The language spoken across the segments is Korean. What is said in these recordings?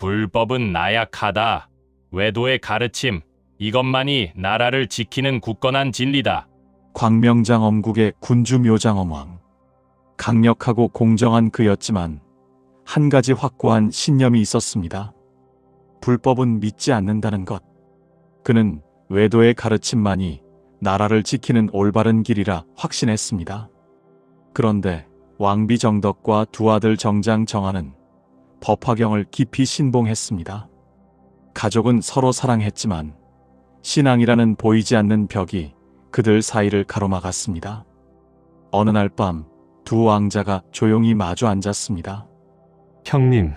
불법은 나약하다. 외도의 가르침. 이것만이 나라를 지키는 굳건한 진리다. 광명장 엄국의 군주 묘장 엄왕. 강력하고 공정한 그였지만 한 가지 확고한 신념이 있었습니다. 불법은 믿지 않는다는 것. 그는 외도의 가르침만이 나라를 지키는 올바른 길이라 확신했습니다. 그런데 왕비 정덕과 두 아들 정장 정하는 법화경을 깊이 신봉했습니다. 가족은 서로 사랑했지만 신앙이라는 보이지 않는 벽이 그들 사이를 가로막았습니다. 어느 날 밤 두 왕자가 조용히 마주 앉았습니다. 형님,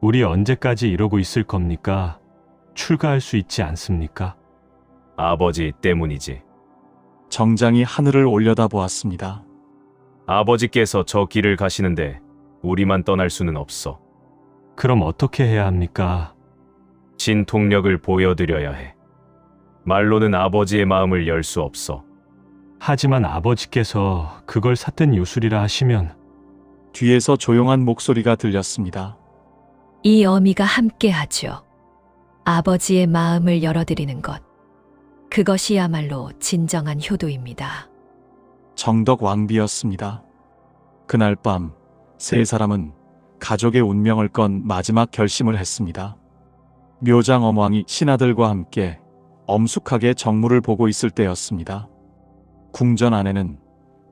우리 언제까지 이러고 있을 겁니까? 출가할 수 있지 않습니까? 아버지 때문이지. 정장이 하늘을 올려다 보았습니다. 아버지께서 저 길을 가시는데 우리만 떠날 수는 없어. 그럼 어떻게 해야 합니까? 신통력을 보여드려야 해. 말로는 아버지의 마음을 열 수 없어. 하지만 아버지께서 그걸 삿된 요술이라 하시면 뒤에서 조용한 목소리가 들렸습니다. 이 어미가 함께 하죠. 아버지의 마음을 열어드리는 것. 그것이야말로 진정한 효도입니다. 정덕 왕비였습니다. 그날 밤 세 사람은 가족의 운명을 건 마지막 결심을 했습니다. 묘장 어왕이 신하들과 함께 엄숙하게 정무를 보고 있을 때였습니다. 궁전 안에는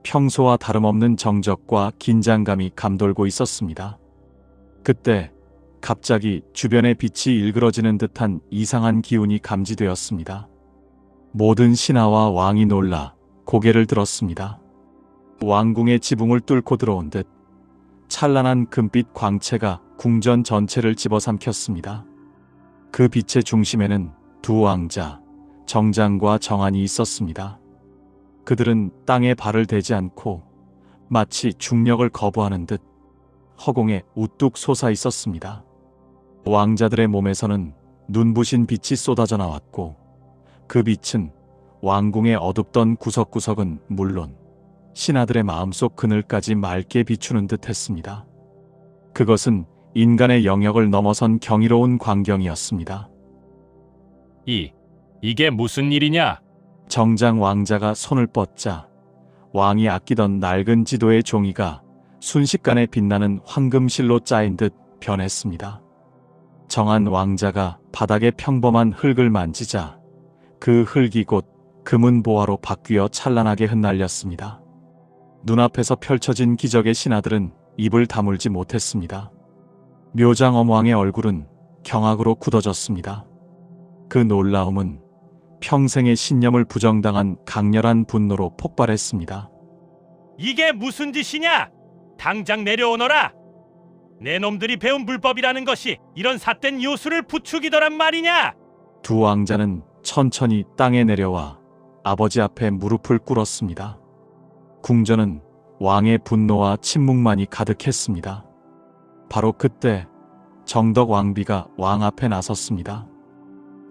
평소와 다름없는 정적과 긴장감이 감돌고 있었습니다. 그때 갑자기 주변의 빛이 일그러지는 듯한 이상한 기운이 감지되었습니다. 모든 신하와 왕이 놀라 고개를 들었습니다. 왕궁의 지붕을 뚫고 들어온 듯 찬란한 금빛 광채가 궁전 전체를 집어삼켰습니다. 그 빛의 중심에는 두 왕자, 정장과 정한이 있었습니다. 그들은 땅에 발을 대지 않고 마치 중력을 거부하는 듯 허공에 우뚝 솟아 있었습니다. 왕자들의 몸에서는 눈부신 빛이 쏟아져 나왔고 그 빛은 왕궁의 어둡던 구석구석은 물론 신하들의 마음속 그늘까지 맑게 비추는 듯 했습니다. 그것은 인간의 영역을 넘어선 경이로운 광경이었습니다. 이, 이게 무슨 일이냐? 정장 왕자가 손을 뻗자 왕이 아끼던 낡은 지도의 종이가 순식간에 빛나는 황금실로 짜인 듯 변했습니다. 정한 왕자가 바닥에 평범한 흙을 만지자 그 흙이 곧 금은 보화로 바뀌어 찬란하게 흩날렸습니다. 눈앞에서 펼쳐진 기적의 신하들은 입을 다물지 못했습니다. 묘장 어왕의 얼굴은 경악으로 굳어졌습니다. 그 놀라움은 평생의 신념을 부정당한 강렬한 분노로 폭발했습니다. 이게 무슨 짓이냐? 당장 내려오너라. 내 놈들이 배운 불법이라는 것이 이런 삿된 요술을 부추기더란 말이냐? 두 왕자는 천천히 땅에 내려와 아버지 앞에 무릎을 꿇었습니다. 궁전은 왕의 분노와 침묵만이 가득했습니다. 바로 그때 정덕 왕비가 왕 앞에 나섰습니다.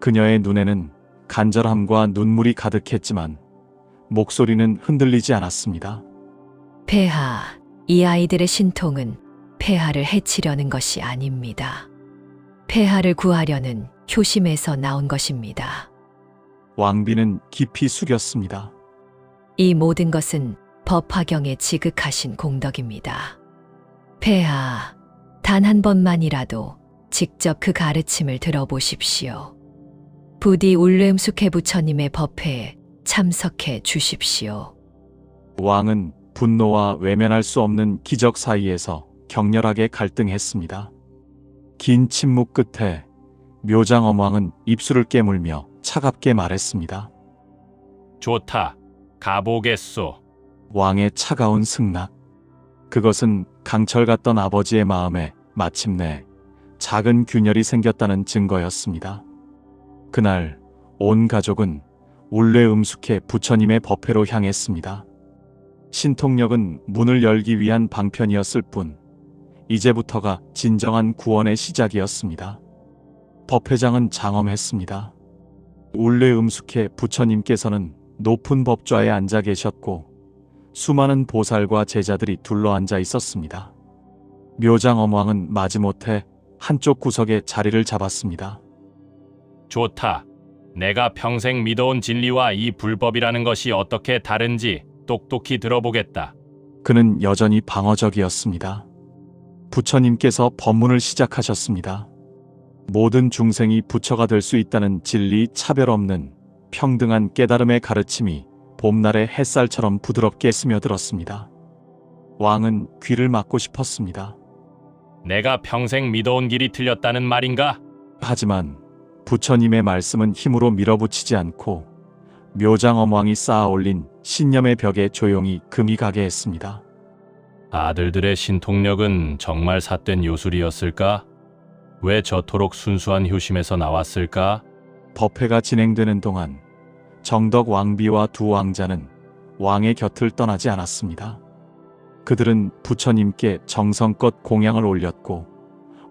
그녀의 눈에는 간절함과 눈물이 가득했지만 목소리는 흔들리지 않았습니다. 폐하, 이 아이들의 신통은 폐하를 해치려는 것이 아닙니다. 폐하를 구하려는 효심에서 나온 것입니다. 왕비는 깊이 숙였습니다. 이 모든 것은 법화경에 지극하신 공덕입니다. 폐하, 단 한 번만이라도 직접 그 가르침을 들어보십시오. 부디 울름숙해 부처님의 법회에 참석해 주십시오. 왕은 분노와 외면할 수 없는 기적 사이에서 격렬하게 갈등했습니다. 긴 침묵 끝에 묘장 어왕은 입술을 깨물며 차갑게 말했습니다. 좋다. 가보겠소. 왕의 차가운 승낙. 그것은 강철 같던 아버지의 마음에 마침내 작은 균열이 생겼다는 증거였습니다. 그날 온 가족은 울레 음숙해 부처님의 법회로 향했습니다. 신통력은 문을 열기 위한 방편이었을 뿐 이제부터가 진정한 구원의 시작이었습니다. 법회장은 장엄했습니다. 울레 음숙해 부처님께서는 높은 법좌에 앉아 계셨고 수많은 보살과 제자들이 둘러앉아 있었습니다. 묘장 어왕은 마지못해 한쪽 구석에 자리를 잡았습니다. 좋다. 내가 평생 믿어온 진리와 이 불법이라는 것이 어떻게 다른지 똑똑히 들어보겠다. 그는 여전히 방어적이었습니다. 부처님께서 법문을 시작하셨습니다. 모든 중생이 부처가 될 수 있다는 진리 차별 없는 평등한 깨달음의 가르침이 봄날의 햇살처럼 부드럽게 스며들었습니다. 왕은 귀를 막고 싶었습니다. 내가 평생 믿어온 길이 틀렸다는 말인가? 하지만 부처님의 말씀은 힘으로 밀어붙이지 않고 묘장엄왕이 쌓아 올린 신념의 벽에 조용히 금이 가게 했습니다. 아들들의 신통력은 정말 삿된 요술이었을까? 왜 저토록 순수한 효심에서 나왔을까? 법회가 진행되는 동안 정덕 왕비와 두 왕자는 왕의 곁을 떠나지 않았습니다. 그들은 부처님께 정성껏 공양을 올렸고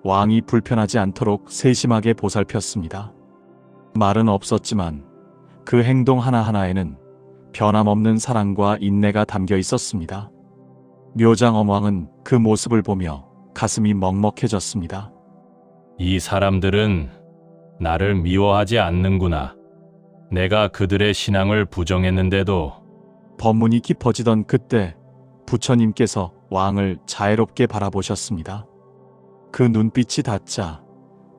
왕이 불편하지 않도록 세심하게 보살폈습니다. 말은 없었지만 그 행동 하나하나에는 변함없는 사랑과 인내가 담겨 있었습니다. 묘장엄왕은 그 모습을 보며 가슴이 먹먹해졌습니다. 이 사람들은 나를 미워하지 않는구나. 내가 그들의 신앙을 부정했는데도 법문이 깊어지던 그때 부처님께서 왕을 자애롭게 바라보셨습니다. 그 눈빛이 닿자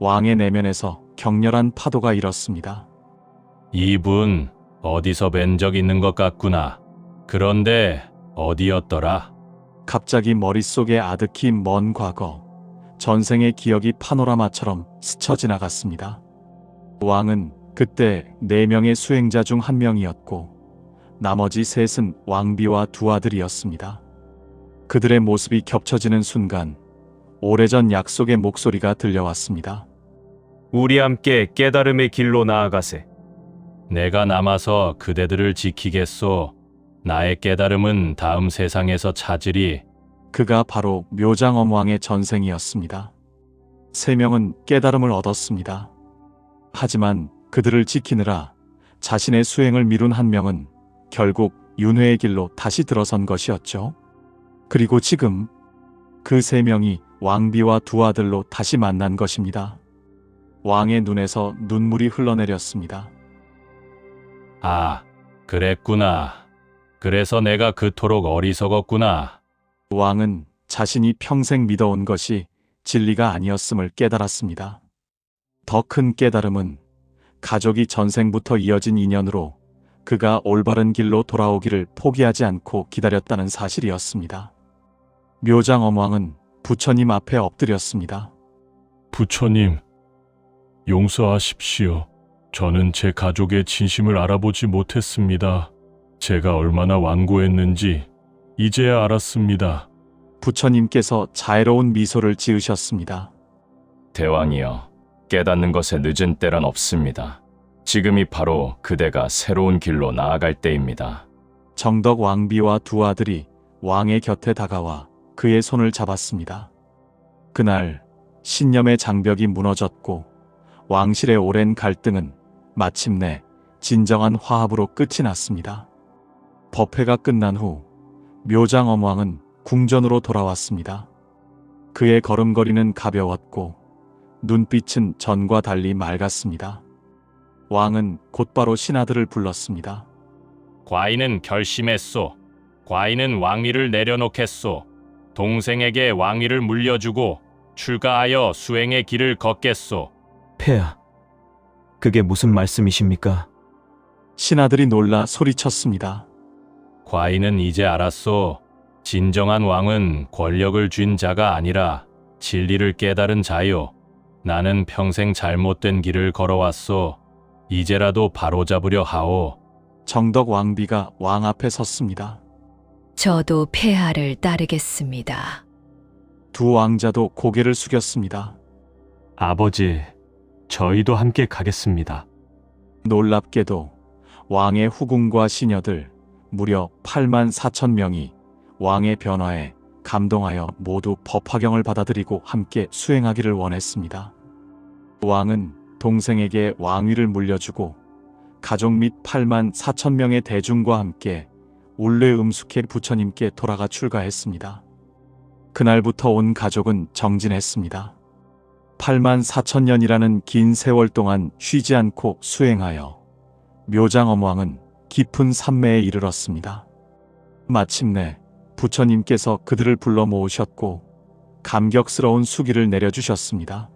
왕의 내면에서 격렬한 파도가 일었습니다. 이분 어디서 뵌 적 있는 것 같구나. 그런데 어디였더라? 갑자기 머릿속에 아득히 먼 과거, 전생의 기억이 파노라마처럼 스쳐 지나갔습니다. 왕은 그때 네 명의 수행자 중 한 명이었고, 나머지 셋은 왕비와 두 아들이었습니다. 그들의 모습이 겹쳐지는 순간, 오래전 약속의 목소리가 들려왔습니다. 우리 함께 깨달음의 길로 나아가세. 내가 남아서 그대들을 지키겠소. 나의 깨달음은 다음 세상에서 찾으리. 그가 바로 묘장엄 왕의 전생이었습니다. 세 명은 깨달음을 얻었습니다. 하지만 그들을 지키느라 자신의 수행을 미룬 한 명은 결국 윤회의 길로 다시 들어선 것이었죠. 그리고 지금 그 세 명이 왕비와 두 아들로 다시 만난 것입니다. 왕의 눈에서 눈물이 흘러내렸습니다. 아, 그랬구나. 그래서 내가 그토록 어리석었구나. 왕은 자신이 평생 믿어온 것이 진리가 아니었음을 깨달았습니다. 더 큰 깨달음은 가족이 전생부터 이어진 인연으로 그가 올바른 길로 돌아오기를 포기하지 않고 기다렸다는 사실이었습니다. 묘장엄왕은 부처님 앞에 엎드렸습니다. 부처님, 용서하십시오. 저는 제 가족의 진심을 알아보지 못했습니다. 제가 얼마나 완고했는지 이제야 알았습니다. 부처님께서 자애로운 미소를 지으셨습니다. 대왕이여, 깨닫는 것에 늦은 때란 없습니다. 지금이 바로 그대가 새로운 길로 나아갈 때입니다. 정덕 왕비와 두 아들이 왕의 곁에 다가와 그의 손을 잡았습니다. 그날 신념의 장벽이 무너졌고 왕실의 오랜 갈등은 마침내 진정한 화합으로 끝이 났습니다. 법회가 끝난 후 묘장엄왕은 궁전으로 돌아왔습니다. 그의 걸음걸이는 가벼웠고 눈빛은 전과 달리 맑았습니다. 왕은 곧바로 신하들을 불렀습니다. 과인은 결심했소. 과인은 왕위를 내려놓겠소. 동생에게 왕위를 물려주고 출가하여 수행의 길을 걷겠소. 폐하, 그게 무슨 말씀이십니까? 신하들이 놀라 소리쳤습니다. 과인은 이제 알았소. 진정한 왕은 권력을 쥔 자가 아니라 진리를 깨달은 자요. 나는 평생 잘못된 길을 걸어왔소. 이제라도 바로잡으려 하오. 정덕 왕비가 왕 앞에 섰습니다. 저도 폐하를 따르겠습니다. 두 왕자도 고개를 숙였습니다. 아버지, 저희도 함께 가겠습니다. 놀랍게도 왕의 후궁과 시녀들 무려 8만 4천 명이 왕의 변화에 감동하여 모두 법화경을 받아들이고 함께 수행하기를 원했습니다. 왕은 동생에게 왕위를 물려주고 가족 및 8만 4천 명의 대중과 함께 울레 음숙해 부처님께 돌아가 출가했습니다. 그날부터 온 가족은 정진했습니다. 8만 4천 년이라는 긴 세월 동안 쉬지 않고 수행하여 묘장엄왕은 깊은 산매에 이르렀습니다. 마침내 부처님께서 그들을 불러 모으셨고 감격스러운 수기를 내려주셨습니다.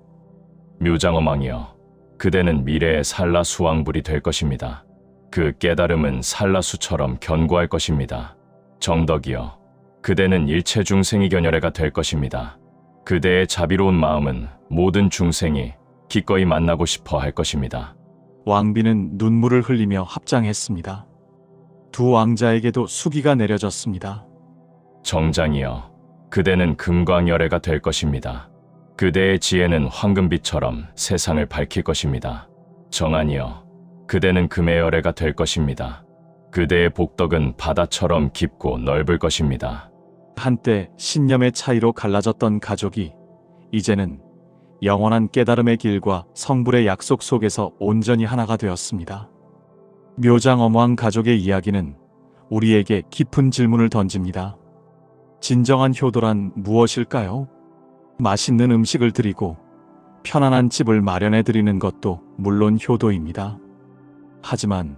묘장어망이여, 그대는 미래의 살라수 왕불이 될 것입니다. 그 깨달음은 살라수처럼 견고할 것입니다. 정덕이여, 그대는 일체 중생이 견열애가 될 것입니다. 그대의 자비로운 마음은 모든 중생이 기꺼이 만나고 싶어 할 것입니다. 왕비는 눈물을 흘리며 합장했습니다. 두 왕자에게도 수기가 내려졌습니다. 정장이여, 그대는 금광열애가 될 것입니다. 그대의 지혜는 황금빛처럼 세상을 밝힐 것입니다. 정한이여, 그대는 금의 열애가 될 것입니다. 그대의 복덕은 바다처럼 깊고 넓을 것입니다. 한때 신념의 차이로 갈라졌던 가족이 이제는 영원한 깨달음의 길과 성불의 약속 속에서 온전히 하나가 되었습니다. 묘장엄왕 가족의 이야기는 우리에게 깊은 질문을 던집니다. 진정한 효도란 무엇일까요? 맛있는 음식을 드리고 편안한 집을 마련해 드리는 것도 물론 효도입니다. 하지만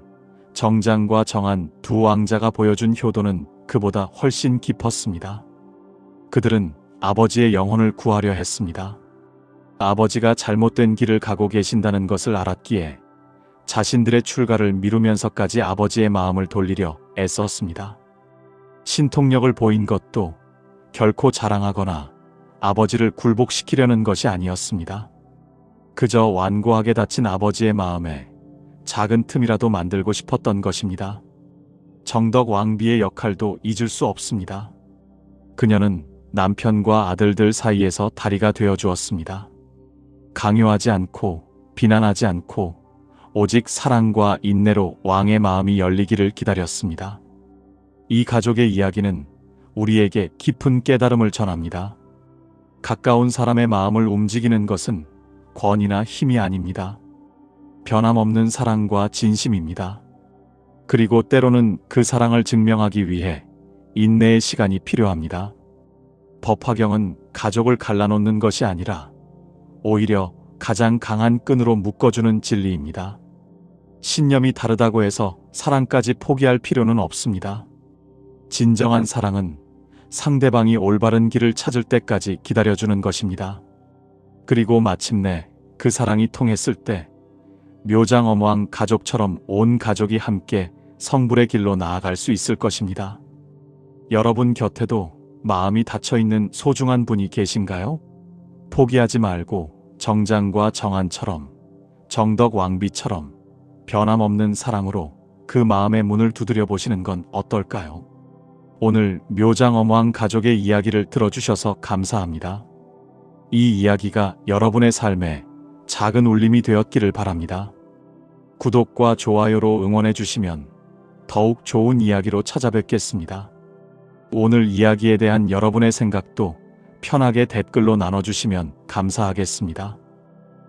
정장과 정한 두 왕자가 보여준 효도는 그보다 훨씬 깊었습니다. 그들은 아버지의 영혼을 구하려 했습니다. 아버지가 잘못된 길을 가고 계신다는 것을 알았기에 자신들의 출가를 미루면서까지 아버지의 마음을 돌리려 애썼습니다. 신통력을 보인 것도 결코 자랑하거나 아버지를 굴복시키려는 것이 아니었습니다. 그저 완고하게 다친 아버지의 마음에 작은 틈이라도 만들고 싶었던 것입니다. 정덕 왕비의 역할도 잊을 수 없습니다. 그녀는 남편과 아들들 사이에서 다리가 되어 주었습니다. 강요하지 않고 비난하지 않고 오직 사랑과 인내로 왕의 마음이 열리기를 기다렸습니다. 이 가족의 이야기는 우리에게 깊은 깨달음을 전합니다. 가까운 사람의 마음을 움직이는 것은 권위나 힘이 아닙니다. 변함없는 사랑과 진심입니다. 그리고 때로는 그 사랑을 증명하기 위해 인내의 시간이 필요합니다. 법화경은 가족을 갈라놓는 것이 아니라 오히려 가장 강한 끈으로 묶어주는 진리입니다. 신념이 다르다고 해서 사랑까지 포기할 필요는 없습니다. 진정한 사랑은 상대방이 올바른 길을 찾을 때까지 기다려주는 것입니다. 그리고 마침내 그 사랑이 통했을 때 묘장엄왕 가족처럼 온 가족이 함께 성불의 길로 나아갈 수 있을 것입니다. 여러분 곁에도 마음이 닫혀 있는 소중한 분이 계신가요? 포기하지 말고 정장과 정한처럼 정덕 왕비처럼 변함없는 사랑으로 그 마음의 문을 두드려 보시는 건 어떨까요? 오늘 묘장엄왕 가족의 이야기를 들어주셔서 감사합니다. 이 이야기가 여러분의 삶에 작은 울림이 되었기를 바랍니다. 구독과 좋아요로 응원해 주시면 더욱 좋은 이야기로 찾아뵙겠습니다. 오늘 이야기에 대한 여러분의 생각도 편하게 댓글로 나눠주시면 감사하겠습니다.